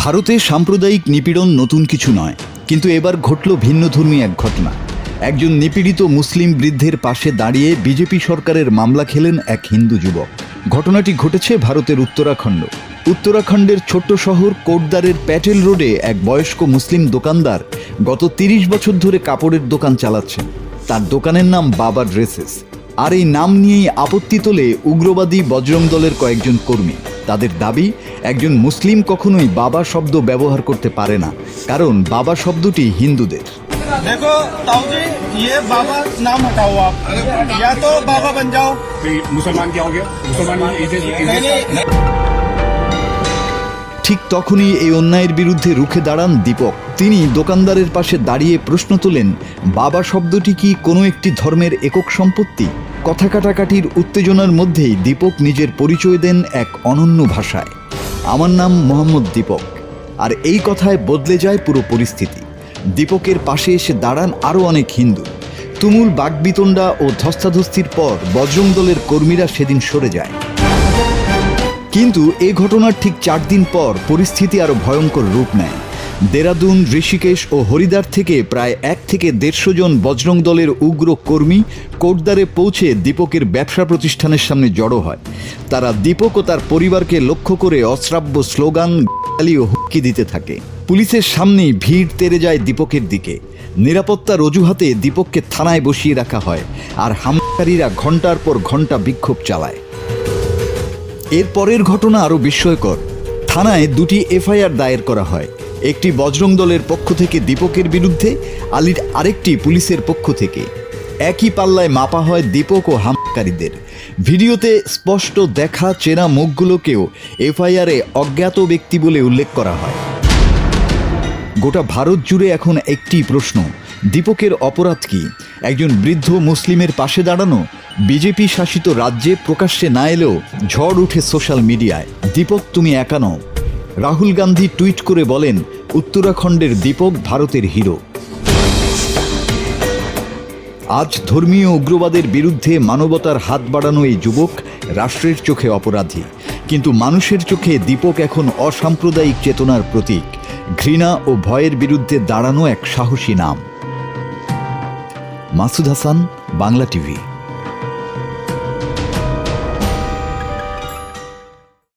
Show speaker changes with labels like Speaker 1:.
Speaker 1: ভারতে সাম্প্রদায়িক নিপীড়ন নতুন কিছু নয়, কিন্তু এবার ঘটল ভিন্নধর্মী এক ঘটনা। একজন নিপীড়িত মুসলিম বৃদ্ধের পাশে দাঁড়িয়ে বিজেপি সরকারের মামলা খেলেন এক হিন্দু যুবক। ঘটনাটি ঘটেছে ভারতের উত্তরাখণ্ড। উত্তরাখণ্ডের ছোট্ট শহর কোটদারের প্যাটেল রোডে এক বয়স্ক মুসলিম দোকানদার গত তিরিশ বছর ধরে কাপড়ের দোকান চালাচ্ছেন। তার দোকানের নাম বাবা ড্রেসেস। আর এই নাম নিয়েই আপত্তি তোলে উগ্রবাদী বজরং দলের কয়েকজন কর্মী। তাদের দাবি একজন মুসলিম কখনোই বাবা শব্দ ব্যবহার করতে পারে না কারণ বাবা শব্দটি হিন্দুদের
Speaker 2: देखो ताऊ जी ये बाबा नाम हटाओ आप या तो बाबा बन जाओ
Speaker 3: भाई मुसलमान क्या हो गया मुसलमान इधर
Speaker 2: नहीं नहीं
Speaker 1: ঠিক তখনই এই অন্যায়ের বিরুদ্ধে রুখে দাঁড়ান দীপক তিনি দোকানদারের পাশে দাঁড়িয়ে প্রশ্ন তোলেন বাবা শব্দটি কি কোনো একটি ধর্মের একক সম্পত্তি কথা কাটাকাটির উত্তেজনার মধ্যেই দীপক নিজের পরিচয় দেন এক অনন্য ভাষায়। আমার নাম মোহাম্মদ দীপক। আর এই কথায় বদলে যায় পুরো পরিস্থিতি। দীপকের পাশে এসে দাঁড়ান আরও অনেক হিন্দু। তুমুল বাগবিতণ্ডা ও ধস্তাধস্তির পর বজরং দলের কর্মীরা সেদিন সরে যায়। কিন্তু এ ঘটনার ঠিক চার দিন পর পরিস্থিতি আরও ভয়ঙ্কর রূপ নেয়। দেরাদুন, ঋষিকেশ ও হরিদ্বার থেকে প্রায় এক থেকে দেড়শো জন বজরং দলের উগ্র কর্মী কোটদারে পৌঁছে দীপকের ব্যবসা প্রতিষ্ঠানের সামনে জড়ো হয়। তারা দীপক ও তার পরিবারকে লক্ষ্য করে অশ্রাব্য স্লোগান, গালি ও হুক্কি দিতে থাকে। পুলিশের সামনেই ভিড় তেরে যায় দীপকের দিকে। নিরাপত্তার অজুহাতে দীপককে থানায় বসিয়ে রাখা হয় আর হামলাকারীরা ঘণ্টার পর ঘণ্টা বিক্ষোভ চালায়। এর পরের ঘটনা আরও বিস্ময়কর। থানায় দুটি এফআইআর দায়ের করা হয়। একটি বজরং দলের পক্ষ থেকে দীপকের বিরুদ্ধে, আলির আরেকটি পুলিশের পক্ষ থেকে। একই পাল্লায় মাপা হয় দীপক ও হামকারীদের ভিডিওতে স্পষ্ট দেখা চেনা মুখগুলোকেও এফআইআরে অজ্ঞাত ব্যক্তি বলে উল্লেখ করা হয়। গোটা ভারত জুড়ে এখন একটি প্রশ্ন, দীপকের অপরাধ কি? একজন বৃদ্ধ মুসলিমের পাশে দাঁড়ানো, বিজেপি শাসিত রাজ্যে প্রকাশ্যে না এলেও ঝড় উঠে সোশ্যাল মিডিয়ায়, দীপক, তুমি একা নও। রাহুল গান্ধী টুইট করে বলেন উত্তরাখণ্ডের দীপক ভারতের হিরো। আজ ধর্মীয় উগ্রবাদের বিরুদ্ধে মানবতার হাত বাড়ানো এই যুবক রাষ্ট্রের চোখে অপরাধী। কিন্তু মানুষের চোখে দীপক এখন অসাম্প্রদায়িক চেতনার প্রতীক। ঘৃণা ও ভয়ের বিরুদ্ধে দাঁড়ানো এক সাহসী নাম। মাসুদ হাসান, বাংলা টিভি।